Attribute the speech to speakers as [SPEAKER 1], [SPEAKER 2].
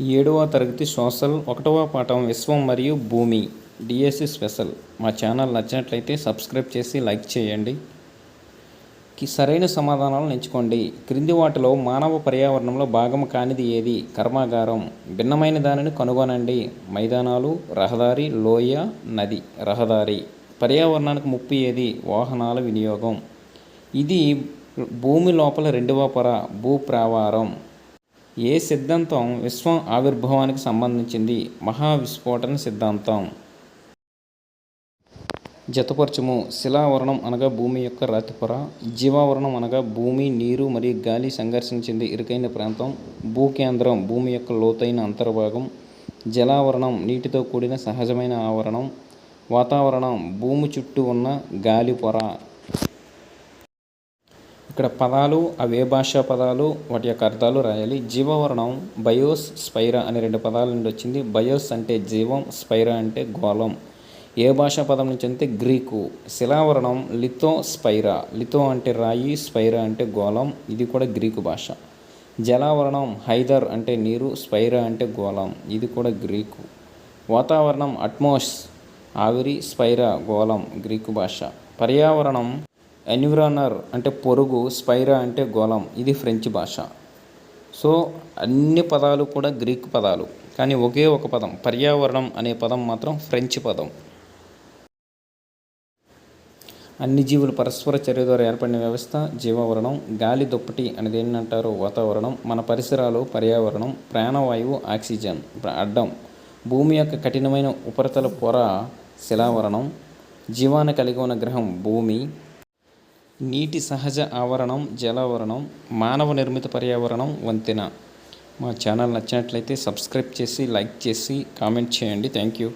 [SPEAKER 1] ఏడవ తరగతి సోషల్ ఒకటవ పాఠం విశ్వం మరియు భూమి. DSC special. మా ఛానల్ నచ్చినట్లయితే సబ్స్క్రైబ్ చేసి లైక్ చేయండి. సరైన సమాధానాలను ఎంచుకోండి. క్రింది వాటిలో మానవ పర్యావరణంలో భాగం కానిది ఏది? కర్మాగారం. భిన్నమైన దానిని కనుగొనండి. మైదానాలు రహదారి లోయ నది రహదారి. పర్యావరణానికి ముప్పు ఏది? వాహనాల వినియోగం. ఇది భూమి లోపల రెండవ పొర భూప్రావారం. ఏ సిద్ధాంతం విశ్వం ఆవిర్భావానికి సంబంధించింది? మహావిస్ఫోటన సిద్ధాంతం. జతపరచము. శిలావరణం అనగా భూమి యొక్క రాతిపొర జీవావరణం అనగా భూమి నీరు మరియు గాలి సంఘర్షించింది ఇరుకైన ప్రాంతం. భూకేంద్రం భూమి యొక్క లోతైన అంతర్భాగం. జలావరణం నీటితో కూడిన సహజమైన ఆవరణం. వాతావరణం భూమి చుట్టూ ఉన్న గాలి పొర. ఇక్కడ పదాలు అవి ఏ భాషా పదాలు వాటి యొక్క అర్థాలు రాయాలి. జీవవర్ణం బయోస్ స్పైరా అనే రెండు పదాల నుండి వచ్చింది. బయోస్ అంటే జీవం స్పైరా అంటే గోళం. ఏ భాషా పదం నుంచి అంటే గ్రీకు. శిలావరణం లితో స్పైరా. లితో అంటే రాయి స్పైరా అంటే గోళం. ఇది కూడా గ్రీకు భాష. జలావరణం హైదర్ అంటే నీరు స్పైరా అంటే గోళం. ఇది కూడా గ్రీకు. వాతావరణం అట్మోస్ ఆవిరి స్పైరా గోళం గ్రీకు భాష. పర్యావరణం ఎన్విరానర్ అంటే పొరుగు స్పైరా అంటే గోళం ఇది ఫ్రెంచ్ భాష. సో అన్ని పదాలు కూడా గ్రీక్ పదాలు కానీ ఒకే ఒక పదం పర్యావరణం అనే పదం మాత్రం ఫ్రెంచ్ పదం. అన్ని జీవులు పరస్పర చర్య ద్వారా ఏర్పడిన వ్యవస్థ జీవావరణం గాలి దుప్పటి అనేది ఏంటంటారు? వాతావరణం. మన పరిసరాలు పర్యావరణం ప్రాణవాయువు ఆక్సిజన్ అడ్డం. భూమి యొక్క కఠినమైన ఉపరితల పొర శిలావరణం. జీవాన్ని కలిగి ఉన్న గ్రహం భూమి. నీటి సహజ ఆవరణం జలావరణం మానవ నిర్మిత పర్యావరణం వంతెన. మా ఛానల్ నచ్చినట్లయితే సబ్స్క్రైబ్ చేసి లైక్ చేసి కామెంట్ చేయండి. Thank you.